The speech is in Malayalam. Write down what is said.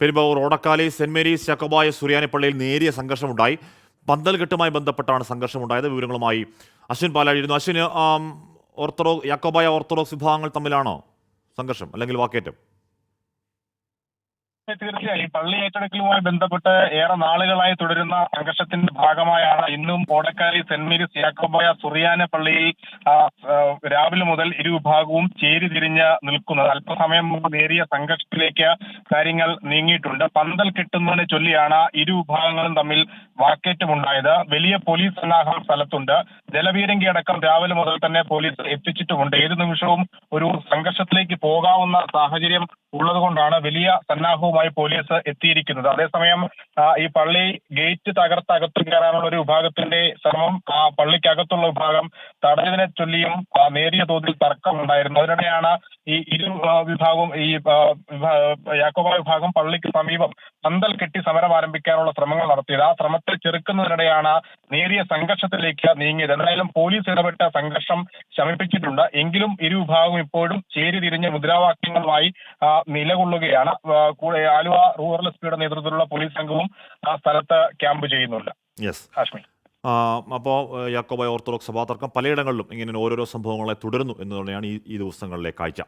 പെരുമ്പാവൂർ ഓടക്കാലി സെന്റ് മേരീസ് ചക്കബായ സുറിയാനിപ്പള്ളിയിൽ നേരിയ സംഘർഷമുണ്ടായി. പന്തൽകെട്ടുമായി ബന്ധപ്പെട്ടാണ് സംഘർഷമുണ്ടായത്. വിവരങ്ങളുമായി അശ്വിൻ പാലാഴിയിരുന്നു അശ്വിന് ഓർത്തഡോക്സ് ഓർത്തഡോ യാക്കോബായ ഓർത്തഡോക്സ് വിഭാഗങ്ങൾ തമ്മിലാണോ സംഘർഷം അല്ലെങ്കിൽ വാക്കേറ്റം? തീർച്ചയായും പള്ളി ഏറ്റെടുക്കലുമായി ബന്ധപ്പെട്ട് ഏറെ നാളുകളായി തുടരുന്ന സംഘർഷത്തിന്റെ ഭാഗമായാണ് ഇന്നും ഓടക്കാലി സെന്റ് മേരീസ് യാക്കോബായ സുറിയാന പള്ളിയിൽ രാവിലെ മുതൽ ഇരുവിഭാഗവും ചേരി തിരിഞ്ഞ് നിൽക്കുന്നത്. അല്പസമയം മുമ്പ് നേരിയ സംഘർഷത്തിലേക്ക് കാര്യങ്ങൾ നീങ്ങിയിട്ടുണ്ട്. പന്തൽ കെട്ടുന്നതിനെ ചൊല്ലിയാണ് ഇരുവിഭാഗങ്ങളും തമ്മിൽ വാക്കേറ്റമുണ്ടായത്. വലിയ പോലീസ് സന്നാഹം സ്ഥലത്തുണ്ട്. ജലപീരങ്കി അടക്കം രാവിലെ മുതൽ തന്നെ പോലീസ് എത്തിച്ചിട്ടുമുണ്ട്. ഏത് നിമിഷവും ഒരു സംഘർഷത്തിലേക്ക് പോകാവുന്ന സാഹചര്യം ഉള്ളതുകൊണ്ടാണ് വലിയ സന്നാഹവുമായി പോലീസ് എത്തിയിരിക്കുന്നത്. അതേസമയം ഈ പള്ളി ഗേറ്റ് തകർത്ത് അകത്ത് കയറാനുള്ള ഒരു വിഭാഗത്തിന്റെ ശ്രമം ആ പള്ളിക്കകത്തുള്ള വിഭാഗം തടഞ്ഞതിനെ ചൊല്ലിയും നേരിയ തോതിൽ തർക്കമുണ്ടായിരുന്നു. അതിനിടെയാണ് ഈ ഇരു വിഭാഗവും ഈ യാക്കോബ വിഭാഗം പള്ളിക്ക് സമീപം പന്തൽ കെട്ടി സമരം ആരംഭിക്കാനുള്ള ശ്രമങ്ങൾ നടത്തിയത്. ആ ശ്രമത്തെ ചെറുക്കുന്നതിനിടെയാണ് നേരിയ സംഘർഷത്തിലേക്ക് നീങ്ങിയത്. എന്തായാലും പോലീസ് ഇടപെട്ട സംഘർഷം ശമിപ്പിച്ചിട്ടുണ്ട്. എങ്കിലും ഇരു വിഭാഗവും ഇപ്പോഴും ചേരി തിരിഞ്ഞ മുദ്രാവാക്യങ്ങളുമായി നിലകൊള്ളുകയാണ്. ആലുവ റൂറൽ എസ് പിയുടെ നേതൃത്വത്തിലുള്ള പോലീസ് സംഘവും ആ സ്ഥലത്ത് ക്യാമ്പ് ചെയ്യുന്നുണ്ട്. യെസ്. കാശ്മീർ അപ്പോൾ യാക്കോബായ ഓർത്തഡോക്സ് സഭാതർക്കം പലയിടങ്ങളിലും ഇങ്ങനെ ഓരോരോ സംഭവങ്ങളെ തുടരുന്നു എന്ന് തന്നെയാണ് ഈ ദിവസങ്ങളിലെ കാഴ്ച.